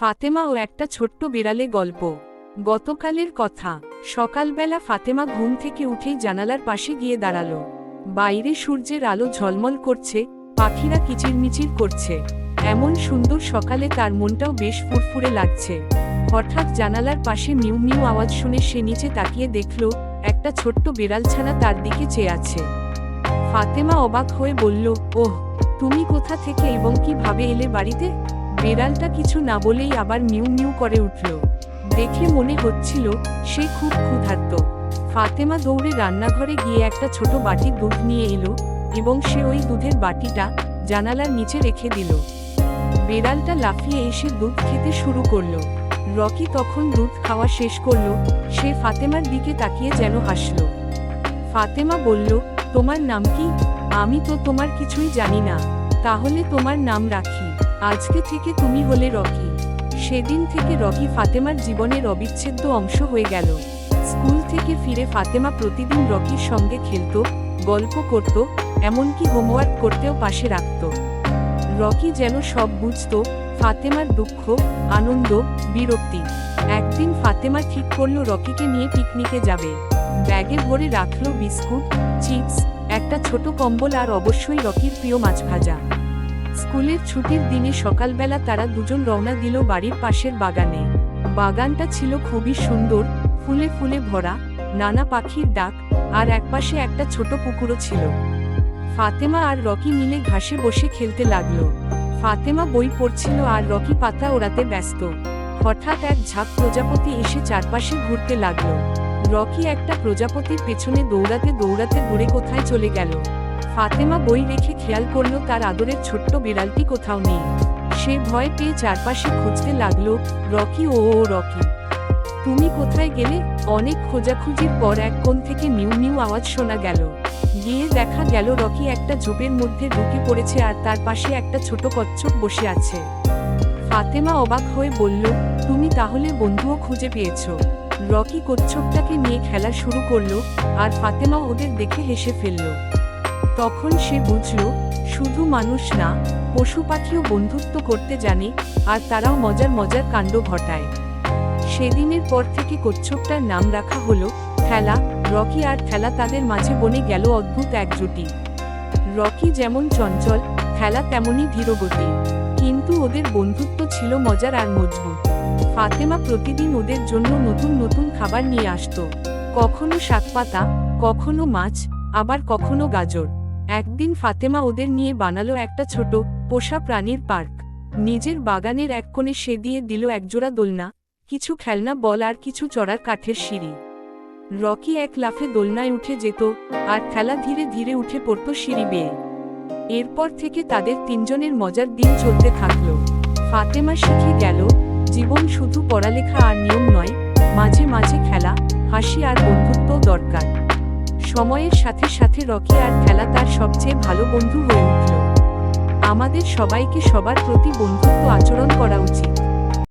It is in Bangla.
ফাতেমা ও একটা ছোট্ট বিড়ালে গল্প। গতকালের কথা, সকালবেলা ফাতেমা ঘুম থেকে উঠেই জানালার পাশে গিয়ে দাঁড়াল। বাইরে সূর্যের আলো ঝলমল করছে, পাখিরা কিচিরমিচির করছে। এমন সুন্দর সকালে তার মনটাও বেশ ফুরফুরে লাগছে। হঠাৎ জানালার পাশে মিউ মিউ আওয়াজ শুনে সে নিচে তাকিয়ে দেখল, একটা ছোট্ট বিড়ালছানা তার দিকে চেয়ে আছে। ফাতেমা অবাক হয়ে বলল, ওহ, তুমি কোথা থেকে এবং কীভাবে এলে বাড়িতে? বেড়ালটা কিছু না বলেই আবার মিউ মিউ করে উঠল। দেখে মনে হচ্ছিল সে খুব ক্ষুধার্ত। ফাতেমা দৌড়ে রান্নাঘরে গিয়ে একটা ছোট বাটির দুধ নিয়ে এলো এবং সে ওই দুধের বাটিটা জানালার নিচে রেখে দিল। বেড়ালটা লাফিয়ে এসে দুধ খেতে শুরু করল। রকি তখন দুধ খাওয়া শেষ করল, সে ফাতেমার দিকে তাকিয়ে যেন হাসল। ফাতেমা বলল, তোমার নাম কি? আমি তো তোমার কিছুই জানি না। তাহলে তোমার নাম রাখি। আজকে থেকে তুমি হলে রকি। সেদিন থেকে রকি ফাতেমার জীবনের অবিচ্ছেদ্য অংশ হয়ে গেল। স্কুল থেকে ফিরে ফাতেমা প্রতিদিন রকির সঙ্গে খেলত, গল্প করত, এমনকি হোমওয়ার্ক করতেও পাশে রাখত। রকি যেন সব বুঝত, ফাতেমার দুঃখ, আনন্দ, বিরক্তি। একদিন ফাতেমা ঠিক করল রকিকে নিয়ে পিকনিকে যাবে। ব্যাগে ভরে রাখল বিস্কুট, চিপস, একটা ছোট কম্বল আর অবশ্যই রকির প্রিয় মাছ ভাজা। স্কুলের ছুটির দিনে সকালবেলা তারা দুজন রওনা দিল বাড়ির পাশের বাগানে। বাগানটা ছিল খুবই সুন্দর, ফুলে ফুলে ভরা, নানা পাখির ডাক, আর একপাশে একটা ছোট পুকুরও ছিল। ফাতেমা আর রকি মিলে ঘাসে বসে খেলতে লাগল। ফাতেমা বই পড়ছিল আর রকি পাতা ওড়াতে ব্যস্ত। হঠাৎ এক ঝাঁক প্রজাপতি এসে চারপাশে ঘুরতে লাগল। রকি একটা প্রজাপতির পেছনে দৌড়াতে দৌড়াতে দূরে কোথায় চলে গেল? ফাতেমা বই রেখে খেয়াল করল তার আদরের ছোট্ট বিড়ালটি কোথাও নেই। সে ভয় পেয়ে চারপাশে খুঁজতে লাগল, রকি, ও ও, রকি, তুমি কোথায় গেলে? অনেক খোঁজাখুঁজির পর এক কোণ থেকে নিউ নিউ আওয়াজ শোনা গেল। গিয়ে দেখা গেল, রকি একটা ঝোপের মধ্যে ঢুকে পড়েছে আর তার পাশে একটা ছোট কচ্ছপ বসে আছে। ফাতেমা অবাক হয়ে বলল, তুমি তাহলে বন্ধুও খুঁজে পেয়েছ। রকি কচ্ছপটাকে নিয়ে খেলা শুরু করল আর ফাতেমা ওদের দেখে হেসে ফেলল। তখন সে বুঝল, শুধু মানুষ না পশু পাখিও বন্ধুত্ব করতে জানে আর তারাও মজার মজার কাণ্ড ঘটায়। সেদিনের পর থেকে কচ্ছপটার নাম রাখা হলো খেলা, রকি আর খেলা তাদের মাঝে বনে গেল অদ্ভুত একজুটি। রকি যেমন চঞ্চল, খেলা তেমনই ধীরগতি, কিন্তু ওদের বন্ধুত্ব ছিল মজার আর মজবুত। ফাতেমা প্রতিদিন ওদের জন্য নতুন নতুন খাবার নিয়ে আসতো। কখনো শাকপাতা, কখনো মাছ আবার কখনো গাজর। একদিন ফাতেমা ওদের নিয়ে বানালো একটা ছোট, পোষা প্রাণীর পার্ক। নিজের বাগানের এক কোণে সে দিয়ে দিল একজোড়া দোলনা, কিছু খেলনা বল আর কিছু চড়ার কাঠের সিঁড়ি। রকি এক লাফে দোলনায় উঠে যেত আর খেলা ধীরে ধীরে উঠে পড়ত সিঁড়ি বেয়ে। এরপর থেকে তাদের তিনজনের মজার দিন চলতে থাকল। ফাতেমা শিখে গেল, জীবন শুধু পড়ালেখা আর নিয়ম নয়, মাঝে মাঝে খেলা, হাসি আর বন্ধুত্ব দরকার। সময়ের সাথে সাথে রকি আর খেলা তার সবচেয়ে ভালো বন্ধু হয়ে উঠল। আমাদের সবাইকে সবার প্রতি বন্ধুত্ব আচরণ করা উচিত।